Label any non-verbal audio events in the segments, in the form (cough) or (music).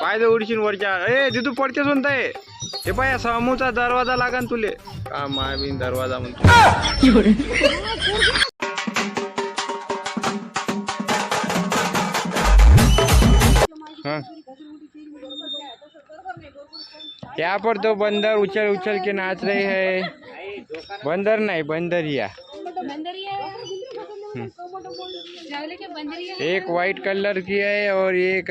पाय जर उडशील वरच्या. ए तिथू पडतेस म्हणताय हे पाय समूचा दरवाजा लागा न तुले. का माय बिन दरवाजा म्हणतो? क्या पर तो बंदर उछल उछल के नाच रहे है. बंदर नहीं बंदरिया. एक वाइट कलर की है और एक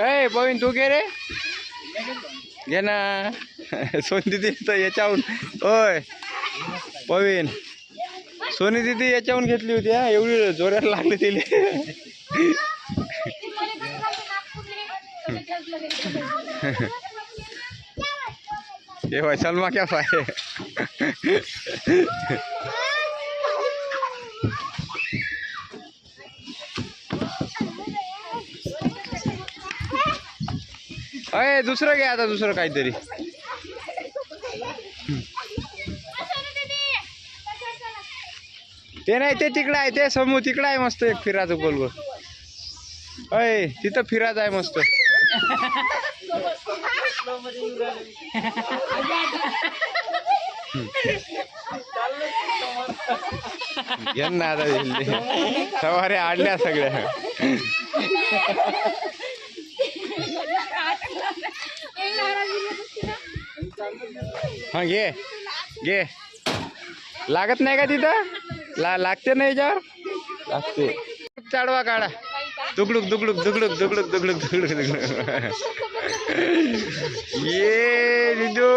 ए पवीन तू घे रे घे ना. सोनी दिदी तर याच्याहून होय पवीन सोनी दिदी याच्याहून घेतली होती हा? एवढी जोरात लागली तिले. तेव्हा सलमा क्या फाय अय दुसरं घे आता दुसरं काहीतरी. ते नाही ते तिकडं आहे ते समूह तिकडं आहे मस्त एक फिराचं गोलगोल अय तिथं फिरायचं आहे मस्त. यांना आता सवारे आडल्या सगळ्या. हा घे घे लागत नाही का तिथं? ला लागते नाही याच्यावर लागते। चाडवा काढा दुगडुक दुगडुक दुगडुक दुगडुक दुगडुक दुगडुक दुगडुक। ये दिदू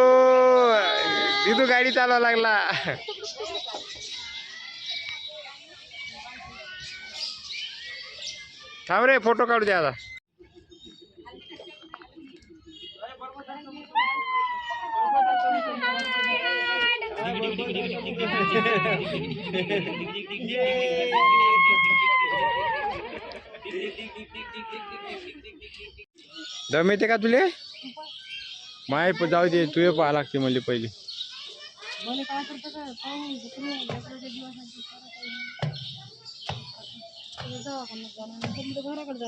दिदू गाडी चालवा लागला। थांब रे फ़ोटो काढू द्या आता। दम येते का तुले? माय जाऊ दे तुझे पाहा लागते मला पहिले. घराकडे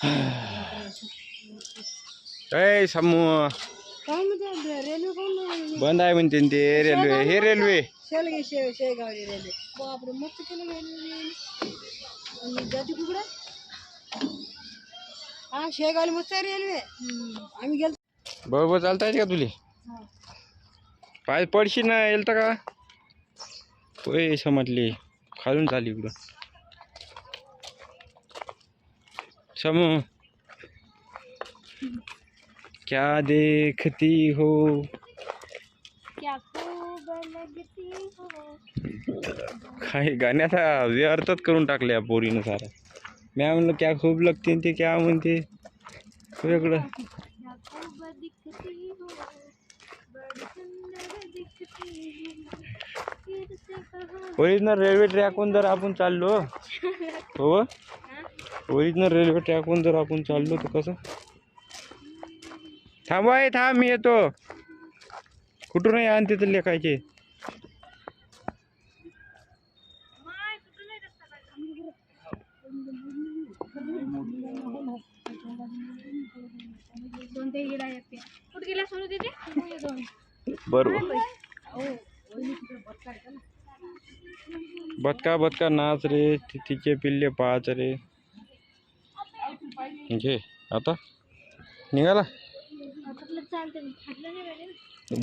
(sighs) ए काय म्हणते रेल्वे कोण बंद आहे म्हणते ते रेल्वे. हे रेल्वे. शेलगे शे रेल्वे. बापरे मस्त केलं रेल्वे. आणि जाती कुकडं? हा शेगावली मस्त आहे रेल्वे. आम्ही गेलो बरोबर चालता येते का तुले? पाय पडशी ना येईल तर का? होय समजली. खालून चाली इकडं. समू क्या देखती हो? क्या खूब लगती हो? काही गाण्याचा वे अर्थच करून टाकले या पोरीनं सारा. मी म्हणलं क्या खूप लागते ते क्या म्हणते? वेगळं क्या खूब ओरिजिनल रेल्वे ट्रॅकहून जर आपण चाललो हो? ओरिजिनल रेल्वे ट्रॅकहून जर आपण चाललो तर कसं? थांबवा हे थांब मी येतो. कुठून आण तिथं लेखायचे? बरोबर. बतका बतका नाच रे तिचे पिल्ले पाच रे. घे आता. निघाला?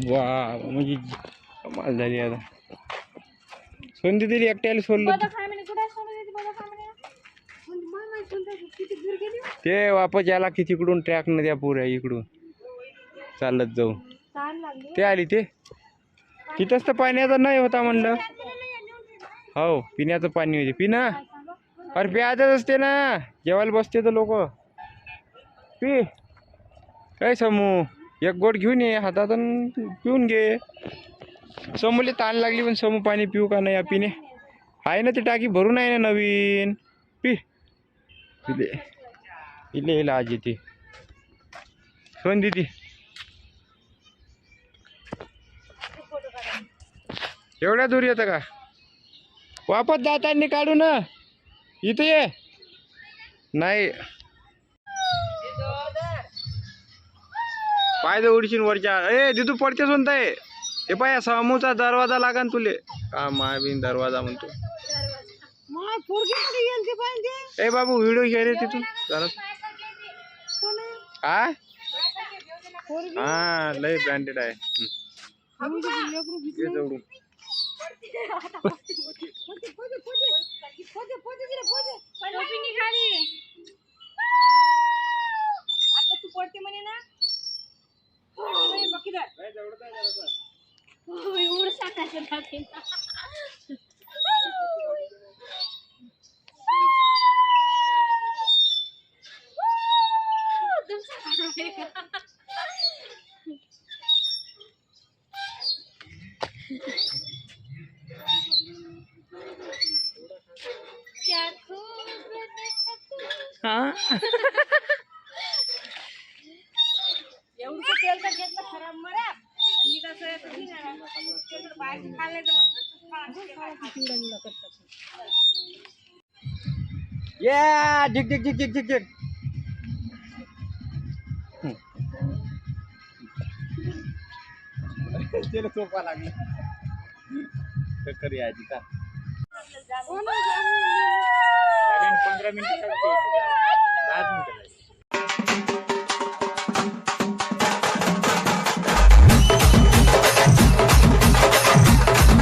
वा म्हणजे कमाल झाली आता. सोंदी दिली एकट्याला सोडलं. गेली ते वापस याला की तिकडून ट्रॅक न द्या पुऱ्या इकडून. चालत जाऊ. ते आली ते. तिथंच तर पाण्याचा नाही होता म्हणलं. हो पिण्याचं पाणी होते. पिना अरे प्यायचंच असते ना. जेवायला बसते तर लोक. पी. काय समू. एक गोट घेऊन ये हातात अन पिऊन घे. समूले ताण लागली पण समू पाणी पिऊ का नाही या पिणे. आहे ना ती टाकी भरून आहे ना नवीन. पी. पिले पिले येईल आज येते सोन दिदी. एवढ्या दूर येतं का? वापस जाताना काढू ना. इथं ये. नाही. पाय तर उडशीन वरच्या. ए दिदू पडते सोनता आहे हे पाय समूचा दरवाजा लागन तुले. का माय बिन दरवाजा म्हणतो? ए बाबू व्हिडिओ घे रे तिथून. जरा. कोण आहे? हा हा लय ब्रँडेड आहे. हं. ते जवळून. आता पडते म्हणे ना. Uy, ursa ka sa natin. Ya yang kecil targetnya Ya, jik jik jik jik jik jik. Lagi. Kekeri aja kan.